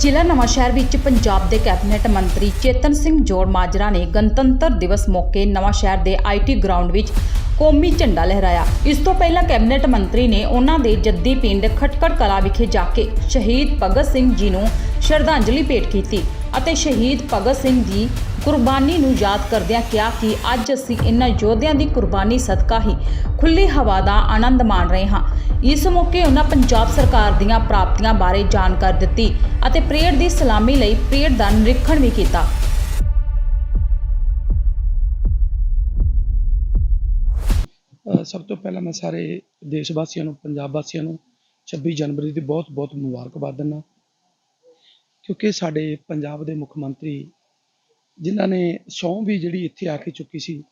ਜ਼ਿਲ੍ਹਾ ਨਵਾਂਸ਼ਹਿਰ ਵਿੱਚ ਪੰਜਾਬ ਦੇ ਕੈਬਨਿਟ ਮੰਤਰੀ ਚੇਤਨ ਸਿੰਘ ਜੋੜ ਮਾਜਰਾ ਨੇ ਗਣਤੰਤਰ ਦਿਵਸ ਮੌਕੇ ਨਵਾਂਸ਼ਹਿਰ ਦੇ ਆਈਟੀ ਗਰਾਊਂਡ ਵਿੱਚ ਕੌਮੀ ਝੰਡਾ ਲਹਿਰਾਇਆ। ਇਸ ਤੋਂ ਪਹਿਲਾਂ ਕੈਬਨਿਟ ਮੰਤਰੀ ਨੇ ਉਹਨਾਂ ਦੇ ਜੱਦੀ ਪਿੰਡ ਖਟਕੜ ਕਲਾ ਵਿਖੇ ਜਾ ਕੇ ਸ਼ਹੀਦ ਭਗਤ ਸਿੰਘ ਜੀ ਨੂੰ ਸ਼ਰਧਾਂਜਲੀ ਭੇਟ ਕੀਤੀ ਅਤੇ ਸ਼ਹੀਦ ਭਗਤ ਸਿੰਘ ਦੀ ਕੁਰਬਾਨੀ ਨੂੰ ਯਾਦ ਕਰਦਿਆਂ ਕਿਹਾ ਕਿ ਅੱਜ ਅਸੀਂ ਇਨ੍ਹਾਂ ਯੋਧਿਆਂ ਦੀ ਕੁਰਬਾਨੀ ਸਦਕਾ ਹੀ ਖੁੱਲੀ ਹਵਾ ਦਾ ਆਨੰਦ ਮਾਣ ਰਹੇ ਹਾਂ। ਇਸ ਮੌਕੇ ਉਹਨਾਂ ਪੰਜਾਬ ਸਰਕਾਰ ਦੀਆਂ ਪ੍ਰਾਪਤੀਆਂ ਬਾਰੇ ਜਾਣਕਾਰੀ ਦਿੱਤੀ ਅਤੇ ਪਰੇਡ ਦੀ ਸਲਾਮੀ ਲਈ ਪਰੇਡ ਦਾ ਨਿਰੀਖਣ ਵੀ ਕੀਤਾ। ਸਭ ਤੋਂ ਪਹਿਲਾਂ ਮੈਂ ਸਾਰੇ ਦੇਸ਼ ਵਾਸੀਆਂ ਨੂੰ ਪੰਜਾਬ ਵਾਸੀਆਂ ਨੂੰ 26 ਜਨਵਰੀ ਦੀ ਬਹੁਤ-ਬਹੁਤ ਮੁਬਾਰਕਬਾਦ ਦਿੰਦਾ ਕਿਉਂਕਿ ਸਾਡੇ ਪੰਜਾਬ ਦੇ ਮੁੱਖ ਮੰਤਰੀ ਜਿਨ੍ਹਾਂ ਨੇ ਸਹੁੰ ਵੀ ਜਿਹੜੀ ਇੱਥੇ ਆ ਕੇ ਚੁੱਕੀ ਸੀ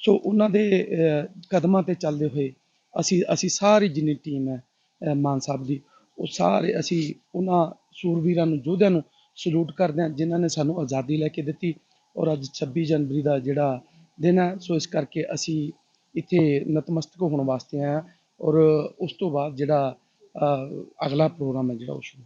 ਸੋ ਉਹਨਾਂ ਦੇ ਅ, ਕਦਮਾਂ ਤੇ ਚੱਲਦੇ ਹੋਏ ਅਸੀਂ ਅਸੀਂ ਸਾਰੀ ਜਿੰਨੀ ਟੀਮ ਹੈ ਮਾਨ ਸਾਹਿਬ ਦੀ, ਉਹ ਸਾਰੇ ਅਸੀਂ ਉਹਨਾਂ ਸੂਰਵੀਰਾਂ ਨੂੰ, ਯੋਧਿਆਂ ਨੂੰ ਸਲੂਟ ਕਰਦੇ ਹਾਂ, ਜਿਨ੍ਹਾਂ ਨੇ ਸਾਨੂੰ ਆਜ਼ਾਦੀ ਲੈ ਕੇ ਦਿੱਤੀ ਔਰ ਅੱਜ 26 ਜਨਵਰੀ ਦਾ ਜਿਹੜਾ ਦਿਨ ਹੈ, ਸੋ ਇਸ ਕਰਕੇ ਅਸੀਂ ਇੱਥੇ ਨਤਮਸਤਕ ਹੋਣ ਵਾਸਤੇ ਆਏ ਹਾਂ ਔਰ ਉਸ ਤੋਂ ਬਾਅਦ ਜਿਹੜਾ ਅਗਲਾ ਪ੍ਰੋਗਰਾਮ ਹੈ ਜਿਹੜਾ ਉਹ ਸ਼ੁਰੂ।